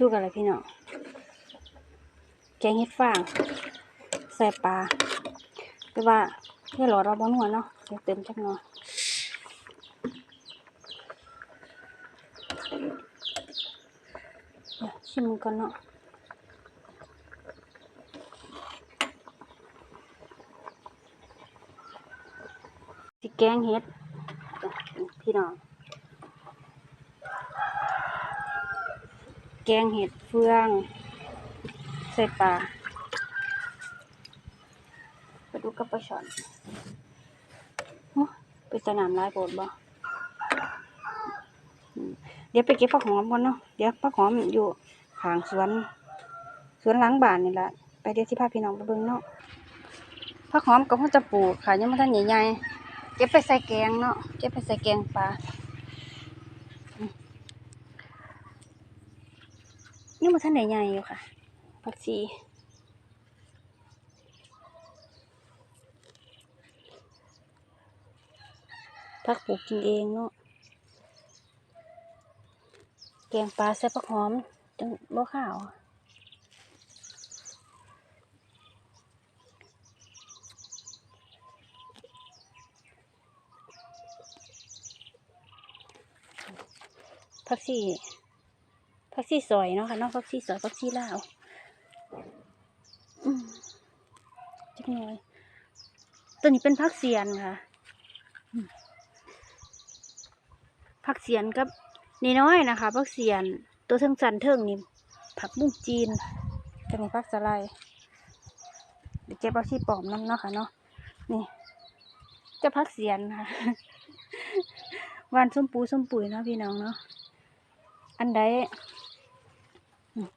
สู้กันเลยพี่น้องแกงเห็ดฟางใส่ปลาแต่ว่าเพื่อหลอดเราบ้นัวเนาะเดี๋ยวเติมจักหน่อยเดี๋ยวชิมมันก่อนเนาะสิแกงเห็ดพี่น้อง แกงเห็ดเฟือง ใส่ปลาไปดูกับปลาช่อนโอ้ไปสนามลายโบดบ่เดี๋ยวไปเก็บผักหอมก่อนเนาะเดี๋ยวผักหอมอยู่ขางสวน สวนหล้างบ้านนี่แหละไปเดี๋ยวที่พาพี่น้องไปเบิ่งเนาะผักหอมก็เพิ่งจะปลูกค่ะยังไม่ทันใหญ่ๆเก็บไปใส่แกงเนาะเก็บไปใส่แกงปลา ยังมาท่านไหนใหญ่อยู่ค่ะผักชีผักปลูกกินเองเนาะแกงปลาใส่ผักหอมจังบ่ขาวผักชี ผักชีสอยเนาะค่ะเนาะผักชีสอยผักชีลาวอืมจักหน่อยตัวนี้เป็นผักเสียนค่ะอืมผักเสียนกับนี่น้อยนะคะผักเสียนตัวเทิงสันเทิงนี่ผักบุ้งจีนจะมีผักสะไลด์เดี๋ยวเก็บผักชีปลอมน้ำเนาะค่ะเนาะนี่เจะผักเสียนค่ะวานส้มปูส้มปุ๋ยเนาะพี่น้องเนาะอันใด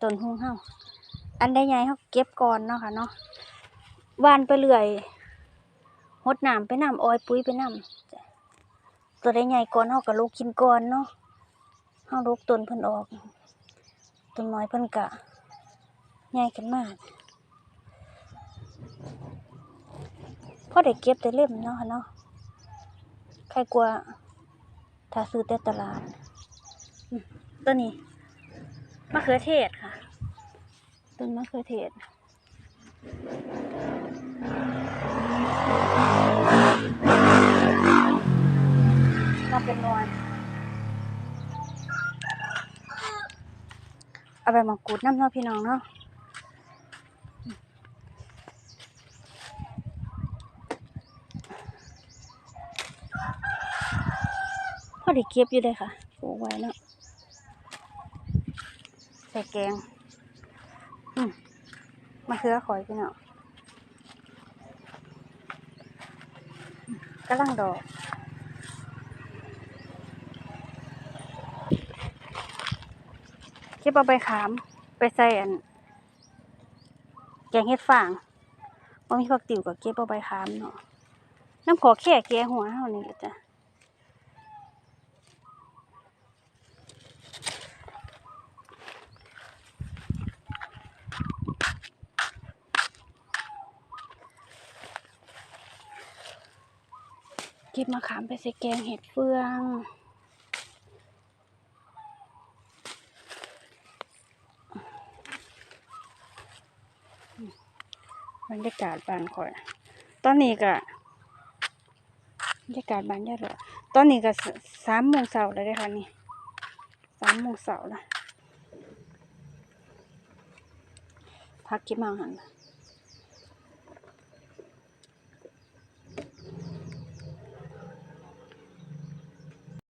ต้นหูเฮาอันใดใหญ่เฮาเก็บก่อนเนาะค่ะเนาะวานไปเรื่อยหดน้ำไปน้ำออยปุ๋ยไปน้ำตัวใดใหญ่ก่อนเฮาก็ลูกกินก่อนเนาะเฮาลูกต้นเพิ่นออกต้นน้อยเพิ่นกะใหญ่ขึ้นมากพอได้เก็บได้เล่มเนาะค่ะเนาะใครกลัวถ้าซื้อแต่ตลาดตัวนี้ มะเขือเทศค่ะ ต้นมะเขือเทศ มาเป็นนวลเอาใบมะกรูดน้ำเนาะพี่น้องเนาะพอได้เก็บอยู่เลยค่ะปลูกไว้เนาะใส่แกงมะเขือข่อยพี่น้องอืมกำลังดอกเก็บเอาใบขาม ไปใส่อัน แกงเห็ดฟางว่ามีผักติ๋วกับเก็บเอาใบขามเนาะน้ำขอแค่แกงหัวเท่านี้จ้ะ ก็บมะขามไปใส่แกงเห็ดเฟือง บรรยากาศบ้านข่อย ตอนนี้ก็บรรยากาศบ้านยอดเลยตอนนี้ก็สามโมงเช้าแล้วเด้ค่ะนี่สามโมงเช้าแล้วพักกินมาหัน